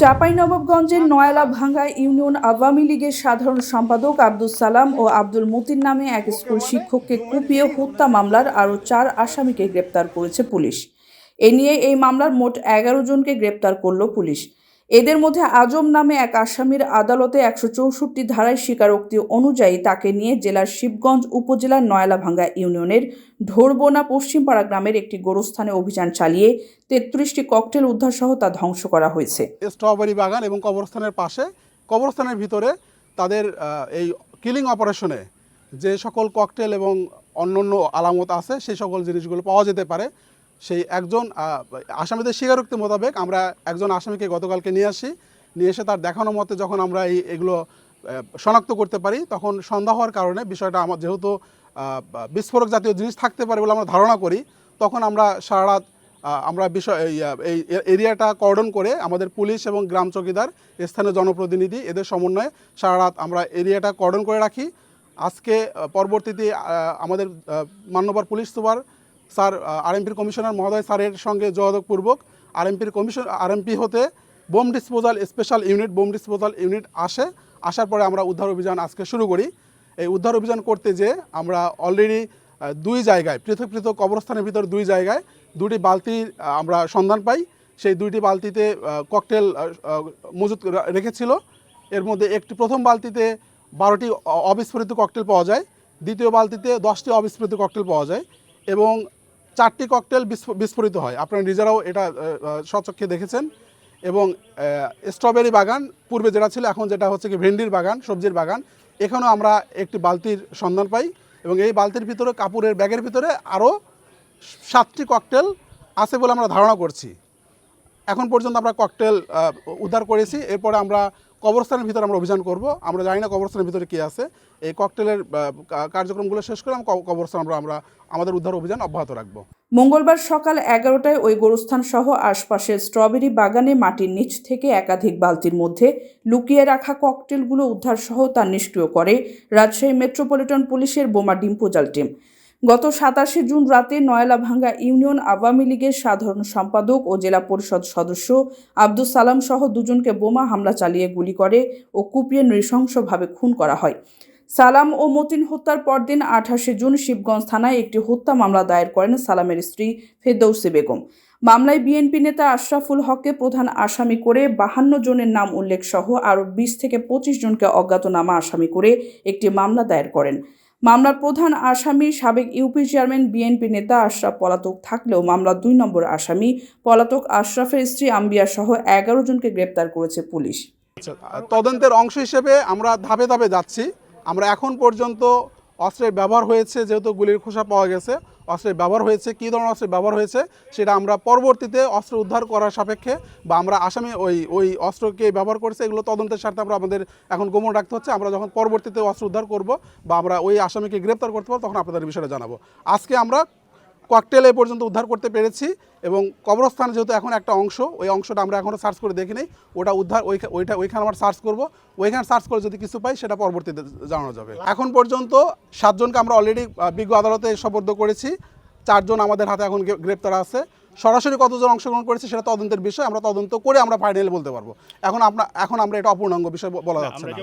চাঁপাইনবাবগঞ্জের নয়ালা ভাঙ্গা ইউনিয়ন আওয়ামী লীগের সাধারণ সম্পাদক আব্দুল সালাম ও আব্দুল মতিন নামে এক স্কুল শিক্ষককে কুপিয়ে হত্যা মামলার আরও চার আসামিকে গ্রেপ্তার করেছে পুলিশ। এ নিয়ে এই মামলার মোট এগারো জনকে গ্রেপ্তার করল পুলিশ। এদের মধ্যে আজম নামে এক আসামির আদালতে একশো চৌষট্টি ধারায় স্বীকারোক্তি অনুযায়ী তাকে নিয়ে জেলার শিবগঞ্জ উপজেলার নয়ালাভাঙ্গা ইউনিয়নের ঢোরবোনা পশ্চিমপাড়া গ্রামের একটি গোরস্থানে অভিযান চালিয়ে তেত্রিশটি ককটেল উদ্ধারসহ তা ধ্বংস করা হয়েছে। স্ট্রবেরি বাগান এবং কবরস্থানের পাশে, কবরস্থানের ভিতরে তাদের এই কিলিং অপারেশনে যে সকল ককটেল এবং অন্যান্য আলামত আছে, সেই সকল জিনিসগুলো পাওয়া যেতে পারে। সেই একজন আসামিদের স্বীকারোক্তি মোতাবেক আমরা একজন আসামিকে গতকালকে নিয়ে আসি। নিয়ে এসে তার দেখানো মতে যখন আমরা এই এগুলো শনাক্ত করতে পারি তখন সন্দেহ হওয়ার কারণে বিষয়টা আমার যেহেতু বিস্ফোরক জাতীয় জিনিস থাকতে পারে বলে আমরা ধারণা করি তখন আমরা সারা রাত আমরা বিষয় এই, এরিয়াটা কর্ডন করে আমাদের পুলিশ এবং গ্রাম চৌকিদার স্থানীয় জনপ্রতিনিধি এদের সমন্বয়ে সারা রাত আমরা এরিয়াটা কর্ডন করে রাখি। আজকে পরবর্তীতে আমাদের মান্যবর পুলিশ সুপার স্যার আরএমপির কমিশনার মহোদয় স্যারের সঙ্গে যোগাযোগপূর্বক আরএমপির কমিশন আরএমপি হতে bomb disposal, special unit, bomb disposal unit আসে। আসার পরে আমরা উদ্ধার অভিযান আজকে শুরু করি। এই উদ্ধার অভিযান করতে যে আমরা অলরেডি দুই জায়গায়, পৃথক পৃথক কবরস্থানের ভিতর দুই জায়গায় দুটি বালতি আমরা সন্ধান পাই। সেই দুইটি বালতিতে ককটেল মজুত রেখেছিল। এর মধ্যে একটি প্রথম বালতিতে বারোটি অবিস্ফোরিত ককটেল পাওয়া যায়। দ্বিতীয় বালতিতে দশটি অবিস্ফোরিত ককটেল পাওয়া যায়। এবং চারটি ককটেল বিস্ফো- বিস্ফোরিত হয়। আপনারা নিজেরাও এটা স্বচক্ষে দেখেছেন। এবং স্ট্রবেরি বাগান, পূর্বে যেটা ছিল, এখন যেটা হচ্ছে কি, ভেন্ডির বাগান, সবজির বাগান। এখানেও আমরা একটি বালতির সন্ধান পাই এবং এই বালতির ভিতরে, কাপড়ের ব্যাগের ভিতরে আরও সাতটি ককটেল আছে বলে আমরা ধারণা করছি। এখন পর্যন্ত আমরা ককটেল উদ্ধার করেছি। এরপরে আমরা কবরস্থানের ভিতরে আমরা অভিযান করব। আমরা জানি না কবরস্থানের ভিতরে কী আছে। এই ককটেলের কার্যক্রমগুলো শেষ করে আমরা কবরস্থান আমরা আমরা আমাদের উদ্ধার অভিযান অব্যাহত রাখব। মঙ্গলবার সকাল এগারোটায় ওই গোরস্থান সহ আশপাশের স্ট্রবেরি বাগানে মাটির নিচ থেকে একাধিক বালতির মধ্যে লুকিয়ে রাখা ককটেলগুলো উদ্ধার সহ তা নিষ্ক্রিয় করে রাজশাহী মেট্রোপলিটন পুলিশের বোমা ডিম্পোজাল টিম। গত সাতাশে জুন রাতে নয়লাভাঙ্গা ইউনিয়ন আওয়ামী লীগের সাধারণ সম্পাদক ও জেলা পরিষদ সদস্য আব্দুল সালাম সহ দুজনকে বোমা হামলা চালিয়ে গুলি করে ও কুপিয়ে নৃশংসভাবে খুন করা হয়। সালাম ও মতিন হত্যার পরদিন আঠাশে জুন শিবগঞ্জ থানায় একটি হত্যা মামলা দায়ের করেন সালামের স্ত্রী ফেরদৌসি বেগম। মামলায় বিএনপি নেতা আশরাফুল হককে প্রধান আসামি করে বাহান্ন জনের নাম উল্লেখ সহ আরও বিশ থেকে পঁচিশ জনকে অজ্ঞাতনামা আসামি করে একটি মামলা দায়ের করেন। মামলার প্রধান আসামি সাবেক ইউপি চেয়ারম্যান বিএনপি নেতা আশরাফ পলাতক থাকলেও মামলার দুই নম্বর আসামি পলাতক আশরাফের স্ত্রী আম্বিয়া সহ এগারো জনকে গ্রেপ্তার করেছে পুলিশ। আচ্ছা, তদন্তের অংশ হিসেবে আমরা ধাপে ধাপে যাচ্ছি। আমরা এখন পর্যন্ত অস্ত্রের ব্যবহার হয়েছে, যেহেতু গুলির খোসা পাওয়া গেছে, অস্ত্রের ব্যবহার হয়েছে, কী ধরনের অস্ত্রের ব্যবহার হয়েছে, সেটা আমরা পরবর্তীতে অস্ত্র উদ্ধার করার সাপেক্ষে বা আমরা আসামি ওই ওই অস্ত্রকে ব্যবহার করেছে, এগুলো তদন্তের স্বার্থে আমরা আমাদের এখন গোমন রাখতে হচ্ছে। আমরা যখন পরবর্তীতে অস্ত্র উদ্ধার করব বা আমরা ওই আসামিকে গ্রেপ্তার করতে পারব, তখন আপনাদের বিষয়টা জানাব। আজকে আমরা ককটেল এ পর্যন্ত উদ্ধার করতে পেরেছি এবং কবরস্থান যেহেতু এখন একটা অংশ, ওই অংশটা আমরা এখনও সার্চ করে দেখি নেই। ওটা উদ্ধার, ওই ওইটা, ওইখানে আমরা সার্চ করব। ওইখানে সার্চ করে যদি কিছু পাই, সেটা পরবর্তীতে জানানো যাবে। এখন পর্যন্ত সাতজনকে আমরা অলরেডি বিজ্ঞ আদালতে সোপর্দ করেছি। চারজন আমাদের হাতে এখন গ্রেপ্তার আছে। সরাসরি কতজন অংশগ্রহণ করেছে সেটা তদন্তের বিষয়। আমরা তদন্ত করে আমরা ফাইনাল বলতে পারব। এখন আমরা এখন আমরা এটা অপূর্ণাঙ্গ বিষয় বলা যাচ্ছে না।